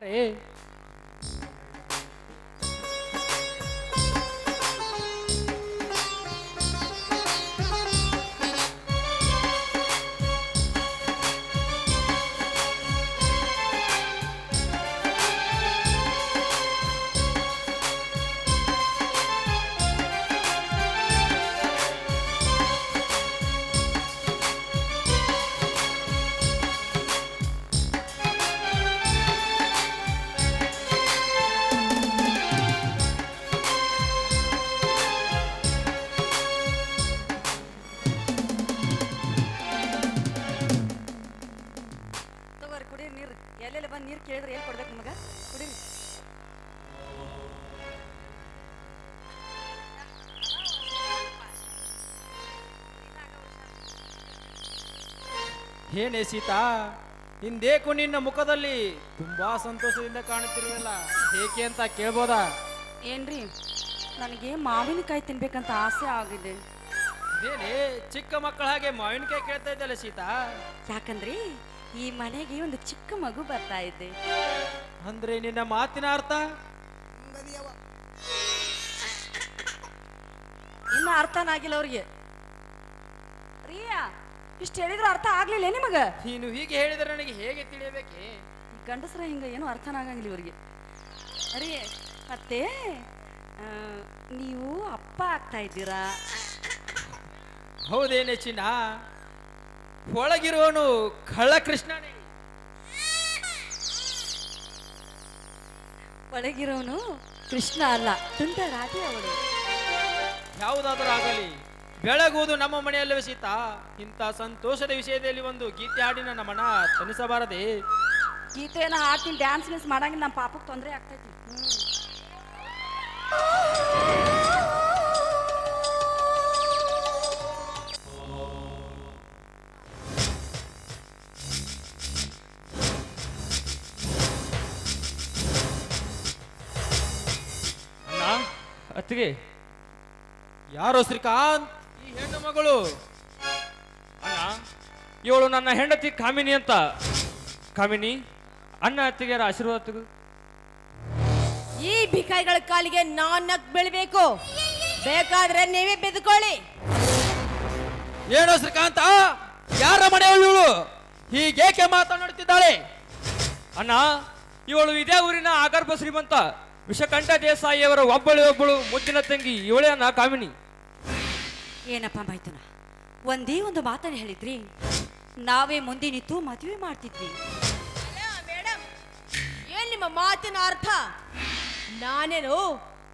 ಏ ಏನೇ ಸೀತಾ ಇಂದೇಕು ನಿನ್ನ ಮುಖದಲ್ಲಿ ತುಂಬಾ ಸಂತೋಷದಿಂದ ಕಾಣುತ್ತಿರುವಲ್ಲ ಏಕೆ ಅಂತ ಕೇಳ್ಬೋದಾ? ಏನ್ರಿ ನನಗೆ ಮಾವಿನಕಾಯಿ ತಿನ್ಬೇಕಂತ ಆಸೆ ಆಗಿದೆ. ಏನೇ ಚಿಕ್ಕ ಮಕ್ಕಳ ಹಾಗೆ ಮಾವಿನಕಾಯಿ ಕೇಳ್ತಾ ಇದ್ದಲ್ಲ ಸೀತಾ? ಯಾಕಂದ್ರೆ ಈ ಮನೆಗೆ ಒಂದು ಚಿಕ್ಕ ಮಗು ಬರ್ತಾ ಇದೆ. ಅಂದ್ರೆ ನಿನ್ನ ಮಾತಿನ ಅರ್ಥ? ಇನ್ನ ಅರ್ಥನಾಗಿಲ್ಲ ಅವ್ರಿಗೆ. ಇಷ್ಟು ಹೇಳಿದ್ರು ಅರ್ಥ ಆಗ್ಲಿಲ್ಲ ನಿಮಗ? ನೀನು ಹೀಗೆ ಹೇಳಿದ್ರೆ ನನಗೆ ಹೇಗೆ ತಿಳಿಯಬೇಕೆ? ಗಂಡಸ್ರ ಹಿಂಗ ಏನು ಅರ್ಥನಾಗಂಗಿಲ್ಲ ಇವರಿಗೆ. ಅರಿ ಮತ್ತೆ ಆ, ನೀವು ಅಪ್ಪ ಆಗ್ತಾ ಇದ್ದೀರಾ? ಹೌದೇನೆ ಚಿನ್ನ? ಒಳಗಿರುವನು ಕಳ್ಳ ಕೃಷ್ಣನೇ ಒಳಗಿರೋನು ಕೃಷ್ಣ ಅಲ್ಲ ತುಂಟ ರಾಧೆ ಅವಳು. ಯಾವುದಾದರೂ ಆಗಲಿ. ಬೆಳಗುವುದು ನಮ್ಮ ಮನೆಯಲ್ಲವೇ ಸೀತಾ. ಇಂಥ ಸಂತೋಷದ ವಿಷಯದಲ್ಲಿ ಒಂದು ಗೀತೆ ಹಾಡಿ ನನ್ನ ಮನ ತನಿಸಬಾರದೆ ಗೀತೆನ ಹಾಡ್ತೀನಿ ಡ್ಯಾನ್ಸ್ ಗಿನ್ಸ್ ಮಾಡಂಗೆ ನಮ್ಮ ಪಾಪಕ್ಕೆ ತೊಂದರೆ ಆಗ್ತೈತಿ. ಅಣ್ಣ ಅತ್ತಿಗೆ ಯಾರೋ ಶ್ರೀಕಾಂತ್? ಮಗಳು ಅಣ್ಣ ಇವಳು ನನ್ನ ಹೆಂಡತಿ ಕಾಮಿನಿ ಅಂತ. ಕಾಮಿನಿ ಅಣ್ಣ ಅತ್ತಿಗೆಯರ ಆಶೀರ್ವಾದ ತೆಗೆದು ಈ ಭಿಕಾರಿಗಳ ಕಾಲಿಗೆ ನಾನ್ ನಕ್ ಬೀಳ್ಬೇಕು. ಬೇಕಾದ್ರೆ ನೀವೇ ಬಿದ್ಕೊಳ್ಳಿ ಏನೋ ಶ್ರೀಕಾಂತ? ಯಾರ ಮನೆಯವಳು ಇವಳು? ಹೀಗೇಕೆ ಮಾತನಾಡುತ್ತಿದ್ದಾಳೆ? ಅಣ್ಣ ಇವಳು ಇದೇ ಊರಿನ ಆಗರ್ಭ ಶ್ರೀಮಂತ ವಿಷಕಂಠ ದೇಸಾಯಿಯವರ ಒಬ್ಬಳು ಒಬ್ಬಳು ಮುದ್ದಿನ ತಂಗಿ ಇವಳೇ ಅಣ್ಣ ಕಾಮಿನಿ. ಏನಪ್ಪ ಮೈಥುನ? ಒಂದೇ ಒಂದು ಮಾತನ್ನು ಹೇಳಿದ್ರಿ. ನಾವೇ ಮುಂದೆ ನಿಂತು ಮದುವೆ ಮಾಡ್ತಿದ್ವಿ. ಮೇಡಮ್ ಏನ್ ನಿಮ್ಮ ಮಾತಿನ ಅರ್ಥ? ನಾನೇನು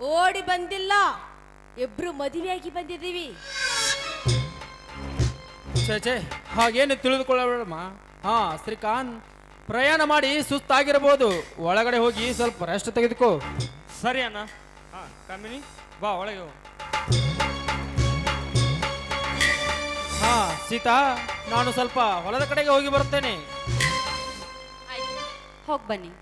ಓಡಿ ಬಂದಿಲ್ಲ ಇಬ್ರು ಮದುವೆಯಾಗಿ ಬಂದಿದ್ದೀವಿ. ಛೇ ಛೇ ಹಾಗೇನು ತಿಳಿದುಕೊಳ್ಳಬೇಡಮ್ಮ. ಹಾ ಶ್ರೀಕಾಂತ್ ಪ್ರಯಾಣ ಮಾಡಿ ಸುಸ್ತಾಗಿರಬಹುದು ಒಳಗಡೆ ಹೋಗಿ ಸ್ವಲ್ಪ ರೆಸ್ಟ್ ತೆಗೆದುಕೋ. ಸರಿ ಅಣ್ಣ. ಹಾ ಬಾ ಒಳಗೆ ಹೋಗು. ಹಾ ಸೀತಾ ನಾನು ಸ್ವಲ್ಪ ಹೊಲದ ಕಡೆಗೆ ಹೋಗಿ ಬರುತ್ತೇನೆ. ಹೋಗಿ ಬನ್ನಿ.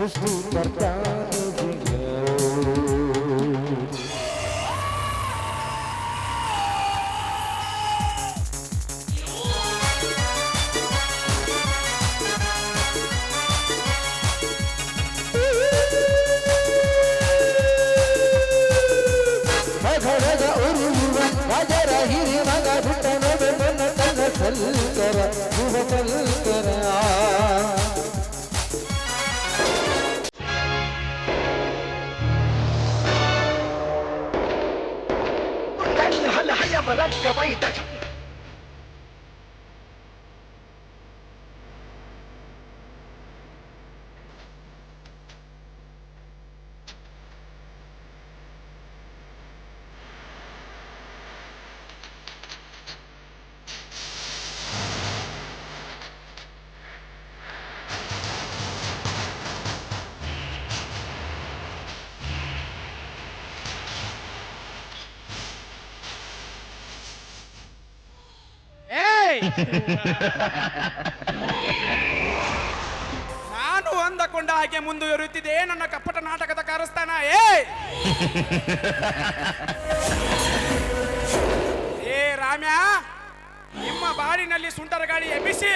ಮಧುರದ Aproveita-te! ನಾನು ಅಂದಕೊಂಡ ಹಾಗೆ ಮುಂದುವರಿಯುತ್ತಿದೆ. ನನ್ನ ಕಪ್ಪಟ ನಾಟಕದ ಕಾರಸ್ಥಾನ ಏ! ಏ, ರಾಮ್ಯ! ನಿಮ್ಮ ಬಾಡಿನಲ್ಲಿ ಸುಂಟರ ಗಾಳಿ ಎಬ್ಬಿಸಿ!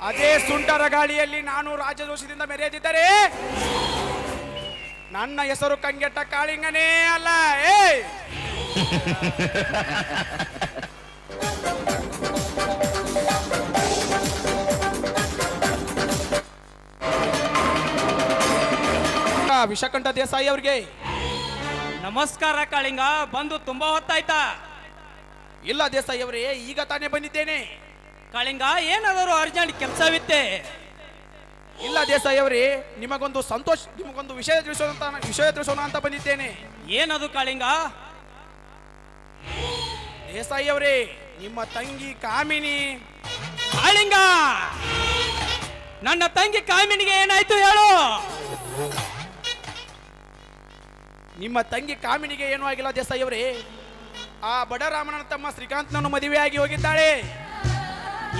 ಅದೇ ಸುಂಟರ ಗಾಳಿಯಲ್ಲಿ ನಾನು ರಾಜದೋಷದಿಂದ ಮೆರೆಯದಿದ್ದರೆ ನನ್ನ ಹೆಸರು ಕಂಗೆಟ್ಟ ಕಾಳಿಂಗನೇ ಅಲ್ಲ ಏ ವಿಷಕಂಠ ದೇಸಾಯಿ ಅವ್ರಿಗೆ. ನಮಸ್ಕಾರ ಕಾಳಿಂಗ ಬಂದು ತುಂಬಾ ಹೊತ್ತಾಯ್ತಾ? ಇಲ್ಲ ದೇಸಾಯಿ ಅವರೇ ಈಗ ತಾನೇ ಬಂದಿದ್ದೇನೆ. ಕಾಳಿಂಗ ಏನಾದರೂ ಅರ್ಜೆಂಟ್ ಕೆಲಸವಿತ್ತೆ? ಇಲ್ಲ ದೇಸಾಯಿ ಅವರೇ ನಿಮಗೊಂದು ಸಂತೋಷ ನಿಮಗೊಂದು ವಿಷಯ ತಿಳಿಸೋಣ ಅಂತ ವಿಷಯ ತಿಳಿಸೋಣ ಅಂತ ಬಂದಿದ್ದೇನೆ. ಏನದು ಕಾಳಿಂಗ? ದೇಸಾಯಿ ಅವರೇ ನಿಮ್ಮ ತಂಗಿ ಕಾಮಿನಿ. ಕಾಳಿಂಗ! ನನ್ನ ತಂಗಿ ಕಾಮಿನಿಗೆ ಏನಾಯ್ತು ಹೇಳು? ನಿಮ್ಮ ತಂಗಿ ಕಾಮಿನಿಗೆ ಏನೂ ಆಗಿಲ್ಲ ದೇಸಾಯಿ ಅವರೇ ಆ ಬಡರಾಮನ ತಮ್ಮ ಶ್ರೀಕಾಂತ್ನನ್ನು ಮದುವೆಯಾಗಿ ಹೋಗಿದ್ದಾಳೆ.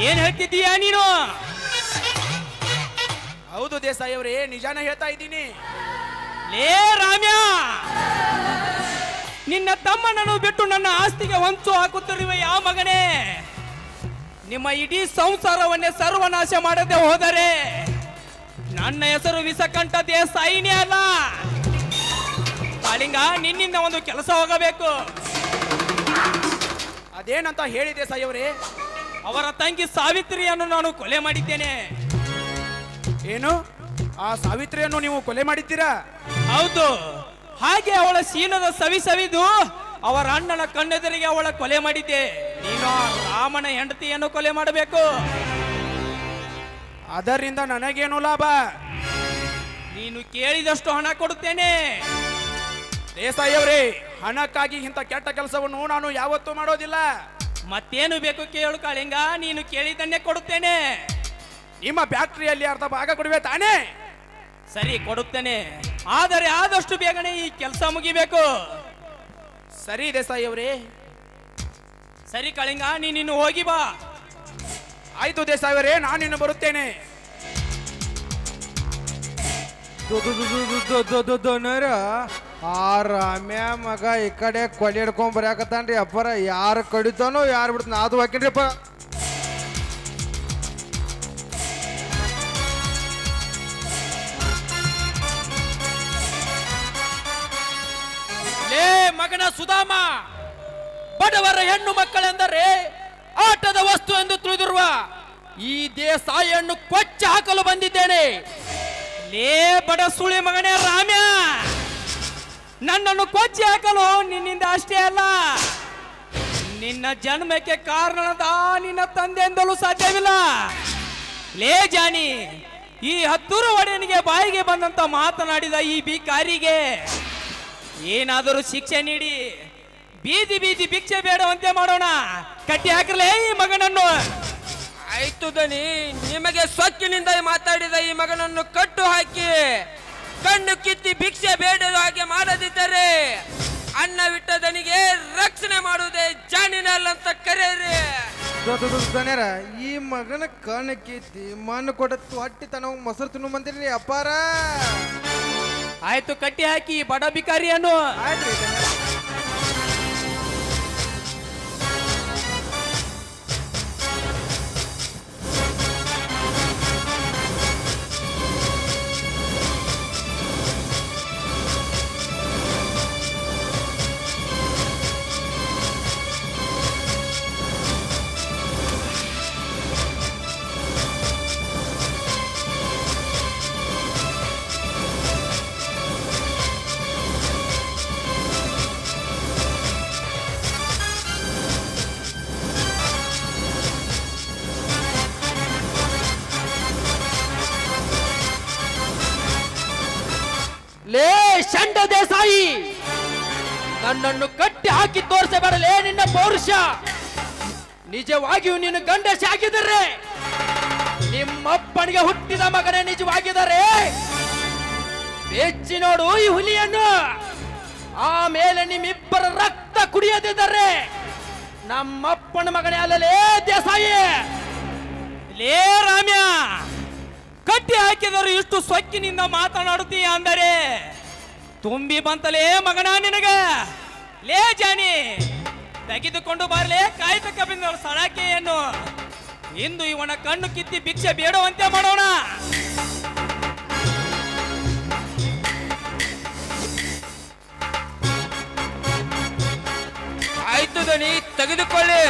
ಏನ್ ಹೇಳ್ತಿದ್ದೀಯಾ ನೀನು? ಹೌದು ದೇಸಾಯಿ ಅವರೇ ನಿಜಾನ ಹೇಳ್ತಾ ಇದ್ದೀನಿ. ಲೇ ರಾಮ್ಯ! ನಿನ್ನ ತಮ್ಮನನ್ನು ಬಿಟ್ಟು ನನ್ನ ಆಸ್ತಿಗೆ ಹೊಂಚು ಹಾಕುತ್ತಿರುವ ಯಾವ ಮಗನೇ? ನಿಮ್ಮ ಇಡೀ ಸಂಸಾರವನ್ನೇ ಸರ್ವನಾಶ ಮಾಡದೆ ಹೋದರೆ ನನ್ನ ಹೆಸರು ವಿಷಕಂಠ ದೇಸಾಯಿನೇ ಅಲ್ಲ. ಕಾಳಿಂಗ ನಿನ್ನಿಂದ ಒಂದು ಕೆಲಸ ಹೋಗಬೇಕು. ಅದೇನಂತ ಹೇಳಿದೆ ದೇಸಾಯಿ ಅವರ ತಂಗಿ ಸಾವಿತ್ರಿಯನ್ನು ನಾನು ಕೊಲೆ ಮಾಡಿದ್ದೇನೆ. ಏನು? ಆ ಸಾವಿತ್ರಿಯನ್ನು ನೀವು ಕೊಲೆ ಮಾಡಿದ್ದೀರಾ? ಹೌದು. ಹಾಗೆ ಅವಳ ಸೀನದ ಸವಿ ಸವಿದು ಅವರ ಅಣ್ಣನ ಕಣ್ಣೆದುರಿಗೆ ಅವಳ ಕೊಲೆ ಮಾಡಿದ್ದೆ. ನೀನು ಆ ರಾಮನ ಹೆಂಡತಿಯನ್ನು ಕೊಲೆ ಮಾಡಬೇಕು. ಅದರಿಂದ ನನಗೇನು ಲಾಭ? ನೀನು ಕೇಳಿದಷ್ಟು ಹಣ ಕೊಡುತ್ತೇನೆ. ದೇಸಾಯಿ ಅವರೇ ಹಣಕ್ಕಾಗಿ ಇಂಥ ಕೆಟ್ಟ ಕೆಲಸವನ್ನು ನಾನು ಯಾವತ್ತೂ ಮಾಡೋದಿಲ್ಲ ಮತ್ತೇನು ಬೇಕು ಕೇಳು ಕಾಳಿಂಗ ನೀನು ಕೇಳಿದ್ದನ್ನೇ ಕೊಡುತ್ತೇನೆ ನಿಮ್ಮ ಫ್ಯಾಕ್ಟರಿಯಲ್ಲಿ ಅರ್ಧ ಭಾಗ ಕೊಡುವೆ ತಾನೇ ಸರಿ ಕೊಡುತ್ತೇನೆ ಆದರೆ ಆದಷ್ಟು ಬೇಗನೆ ಈ ಕೆಲಸ ಮುಗಿಬೇಕು ಸರಿ ದೇಸಾಯಿ ಅವರೇ ಸರಿ ಕಳಿಂಗ ನೀನಿನ್ನು ಹೋಗಿ ಬಾ ಆಯ್ತು ದೇಸಾಯಿ ಅವರೇ ನಾನು ನಿನ್ನ ಬರುತ್ತೇನೆ ದೊನರ ಆ ರಾಮ್ಯ ಮಗ ಈ ಕಡೆ ಕೊಲೆ ಹಿಡ್ಕೊಂಡ್ ಬರಾಕತ್ತಾನ್ರಿ. ಅಪ್ಪರ, ಯಾರು ಕಡಿತಾನೋ, ಯಾರು ಬಿಡ್ತಾನ ಅದು ಹಾಕಿನ್ರಿಪ್ಪ. ಲೇ ಮಗನ ಸುಧಾಮ, ಬಡವರ ಹೆಣ್ಣು ಮಕ್ಕಳೆಂದರೆ ಆಟದ ವಸ್ತು ಎಂದು ತಿಳಿದಿರುವ ಈ ದೇಸಾಯಿಯನ್ನು ಕೊಚ್ಚ ಹಾಕಲು ಬಂದಿದ್ದೇನೆ. ಲೇ ಬಡ ಸುಳಿ ಮಗನೇ ರಾಮ್ಯ! ನನ್ನನ್ನು ಕೊಚ್ಚಿ ಹಾಕಲು ನಿನ್ನಿಂದ ಅಷ್ಟೇ ಅಲ್ಲ. ನಿನ್ನ ಜನ್ಮಕ್ಕೆ ಕಾರಣದ ನಿನ್ನ ತಂದೆಯಿಂದಲೂ ಸಾಧ್ಯವಿಲ್ಲ. ಲೇ ಜಾನಿ, ಈ ಹತ್ತೂರು ಒಡೆಯನಿಗೆ ಬಾಯಿಗೆ ಬಂದಂತ ಮಾತನಾಡಿದ ಈ ಬಿಕಾರಿಗೆ ಏನಾದರೂ ಶಿಕ್ಷೆ ನೀಡಿ, ಬೀದಿ ಬೀದಿ ಭಿಕ್ಷೆ ಬೇಡವಂತೆ ಮಾಡೋಣ. ಕಟ್ಟಿ ಹಾಕಲೇ ಈ ಮಗನನ್ನು. ಆಯ್ತು ದನಿ, ನಿಮಗೆ ಸೊಕ್ಕಿನಿಂದ ಮಾತಾಡಿದ ಈ ಮಗನನ್ನು ಕಟ್ಟು ಹಾಕಿ. ಕಣ್ಣು ಕಿತ್ತಿ ಭಿಕ್ಷೆ ಬೇಡದ ಹಾಗೆ ಮಾಡದಿದ್ದರೆ ಅನ್ನವಿಟ್ಟ ದನಿಗೆ ರಕ್ಷಣೆ ಮಾಡುವುದೇ ಜಾನಿನಲ್ ಅಂತ ಕರೆಯಿರಿ. ದೊಡ್ಡರ ಈ ಮಗನ ಕಣ್ಣು ಕಿತ್ತಿ ಮಣ್ಣು ಕೊಡತ್ತು ಹೊಟ್ಟಿ ತನ ಮೊಸರು ತಿನ್ನು ಬಂದಿರಿ ಅಪಾರ ಆಯ್ತು ಕಟ್ಟಿ ಹಾಕಿ ಬಡ ಬಿಕಾರಿಯನ್ನು ಆಯ್ತ್ರಿ ಶಂಡ ದೇಸಾಯಿ. ನನ್ನನ್ನು ಕಟ್ಟಿ ಹಾಕಿ ತೋರಿಸಬೇಡಲೇ ನಿನ್ನ ಪೌರುಷ. ನಿಜವಾಗಿಯೂ ನೀನು ಗಂಡಸಿ ಆಗಿದ್ದರೆ, ನಿಮ್ಮಪ್ಪನಿಗೆ ಹುಟ್ಟಿದ ಮಗನೇ ನಿಜವಾಗಿದ್ದಾರೆ, ಬೆಚ್ಚಿ ನೋಡು ಈ ಹುಲಿಯನ್ನು. ಆಮೇಲೆ ನಿಮ್ಮಿಬ್ಬರ ರಕ್ತ ಕುಡಿಯದಿದ್ದರೆ, ನಮ್ಮಪ್ಪನ ಮಗನೇ ಅಲ್ಲಲೇ ದೇಸಾಯಿ. ಲೇ ರಾಮ್ಯ, ಕಟ್ಟಿ ಹಾಕಿದರು ಇಷ್ಟು ಸೊಕ್ಕಿನಿಂದ ಮಾತನಾಡುತ್ತೀಯ ಅಂದರೆ? ತುಂಬಿ ಬಂತಲೇ ಮಗನ ನಿನಗ. ಲೇ ಜಾನಿ, ತೆಗೆದುಕೊಂಡು ಬರಲೇ ಕಾಯ್ತಕ್ಕ ಬಿಂದ ಏನು ಇಂದು ಇವನ ಕಣ್ಣು ಕಿತ್ತಿ ಭಿಕ್ಷೆ ಬೇಡುವಂತೆ ಮಾಡೋಣ. ಆಯ್ತು ದಣಿ, ತೆಗೆದುಕೊಳ್ಳಿ.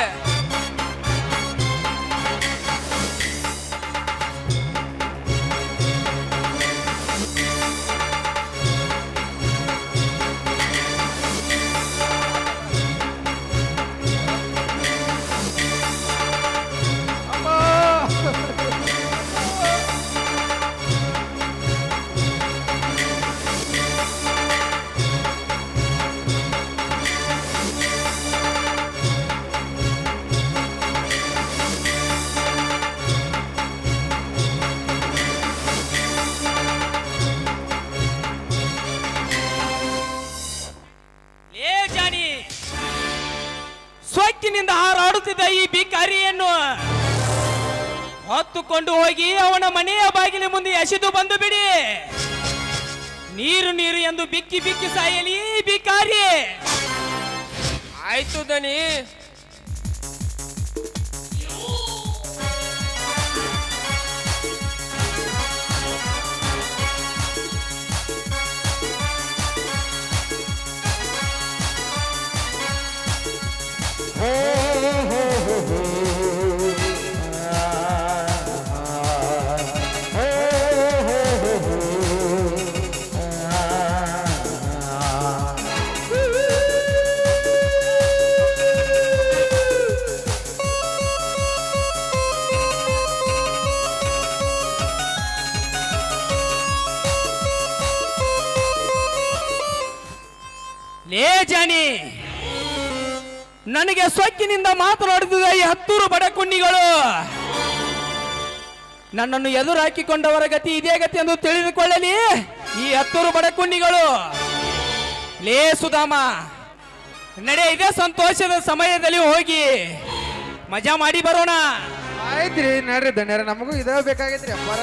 ಜಾನಿ. ಸೊಕ್ಕಿನಿಂದ ಹಾರಾಡುತ್ತಿದ್ದ ಈ ಭಿಕಾರಿಯನ್ನು ಹೊತ್ತುಕೊಂಡು ಹೋಗಿ ಅವನ ಮನೆಯ ಬಾಗಿಲ ಮುಂದೆ ಎಸೆದು ಬಂದು ಬಿಡಿ. ನೀರು ನೀರು ಎಂದು ಬಿಕ್ಕಿ ಬಿಕ್ಕಿ ಸಾಯಲಿ ಈ ಭಿಕಾರಿ ಆಯ್ತು ದನಿ. ಜಾನಿ. ನನಗೆ ಸೊಕ್ಕಿನಿಂದ ಮಾತನಾಡುತ್ತಿದ್ದ ಈ ಹತ್ತೂರು ಬಡಕುಂಡಿಗಳು ನನ್ನನ್ನು ಎದುರಾಕಿಕೊಂಡವರ ಗತಿ ಇದೇ ಗತಿ ಎಂದು ತಿಳಿದುಕೊಳ್ಳಲಿ ಈ ಹತ್ತೂರು ಬಡಕುಣ್ಣಿಗಳು ಲೇ ಸುಧಾಮ, ನಡೆ, ಇದೇ ಸಂತೋಷದ ಸಮಯದಲ್ಲಿ ಹೋಗಿ ಮಜಾ ಮಾಡಿ ಬರೋಣ. ಆಯ್ತ್ರಿ ನಡ್ರಿ ದಣ್ಯರ ನಮಗೂ ಇದೇ ಬೇಕಾಗೈತ್ರಿ ಅಪ್ಪಾರ.